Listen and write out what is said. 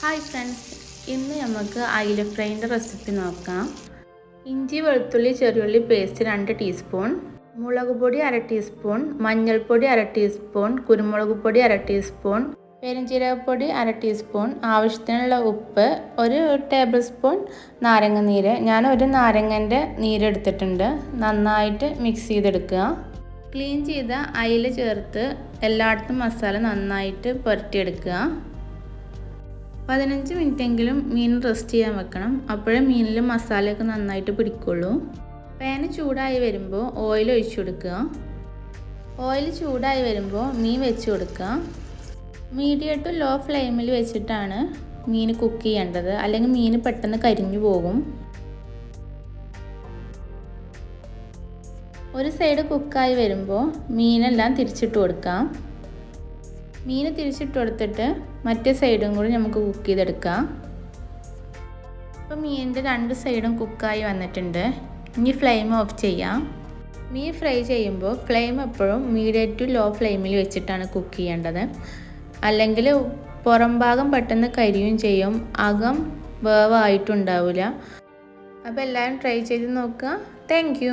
Hi friends ഇന്ന് നമുക്ക് അയില ഫ്രൈന്റെ റെസിപ്പി നോക്കാം. ഇഞ്ചി വെളുത്തുള്ളി ചെറിയുള്ളി പേസ്റ്റ് രണ്ട് ടീസ്പൂൺ മുളക് പൊടി അര ടീസ്പൂൺ മഞ്ഞൾപ്പൊടി അര ടീസ്പൂൺ കുരുമുളക് പൊടി അര ടീസ്പൂൺ പെരുംജീരകപ്പൊടി അര ടീസ്പൂൺ ആവശ്യത്തിനുള്ള ഉപ്പ് ഒരു ടേബിൾ സ്പൂൺ നാരങ്ങ നീര്. ഞാൻ ഒരു നാരങ്ങന്റെ നീരെടുത്തിട്ടുണ്ട് നന്നായിട്ട് മിക്സ് ചെയ്തെടുക്കുക. ക്ലീൻ ചെയ്ത അയില ചേർത്ത് എല്ലായിടത്തും മസാല നന്നായിട്ട് പുരട്ടിയെടുക്കുക. പതിനഞ്ച് മിനിറ്റെങ്കിലും മീൻ റെസ്റ്റ് ചെയ്യാൻ വെക്കണം. അപ്പോഴേ മീനിൽ മസാലയൊക്കെ നന്നായിട്ട് പിടിക്കുള്ളൂ. പാന് ചൂടായി വരുമ്പോൾ ഓയിൽ ഒഴിച്ചു കൊടുക്കുക. ഓയിൽ ചൂടായി വരുമ്പോൾ മീൻ വെച്ച് കൊടുക്കുക. മീഡിയം ടു ലോ ഫ്ലെയിമിൽ വെച്ചിട്ടാണ് മീൻ കുക്ക് ചെയ്യേണ്ടത്. അല്ലെങ്കിൽ മീൻ പെട്ടെന്ന് കരിഞ്ഞു പോകും. ഒരു സൈഡ് കുക്കായി വരുമ്പോൾ മീനെല്ലാം തിരിച്ചിട്ട് കൊടുക്കാം. മീൻ തിരിച്ചിട്ട് കൊടുത്തിട്ട് മറ്റേ സൈഡും കൂടി നമുക്ക് കുക്ക് ചെയ്തെടുക്കാം. ഇപ്പോൾ മീനിന്റെ രണ്ട് സൈഡും കുക്കായി വന്നിട്ടുണ്ട്. ഇനി ഫ്ലെയിം ഓഫ് ചെയ്യാം. മീൻ ഫ്രൈ ചെയ്യുമ്പോൾ ഫ്ലെയിം എപ്പോഴും മീഡിയം ടു ലോ ഫ്ലെയിമിൽ വെച്ചിട്ടാണ് കുക്ക് ചെയ്യേണ്ടത്. അല്ലെങ്കിൽ പുറം ഭാഗം പെട്ടെന്ന് കരിയും ചെയ്യും. അകം വേവായിട്ടുണ്ടാവില്ല. അപ്പോൾ എല്ലാവരും ട്രൈ ചെയ്ത് നോക്കുക. താങ്ക്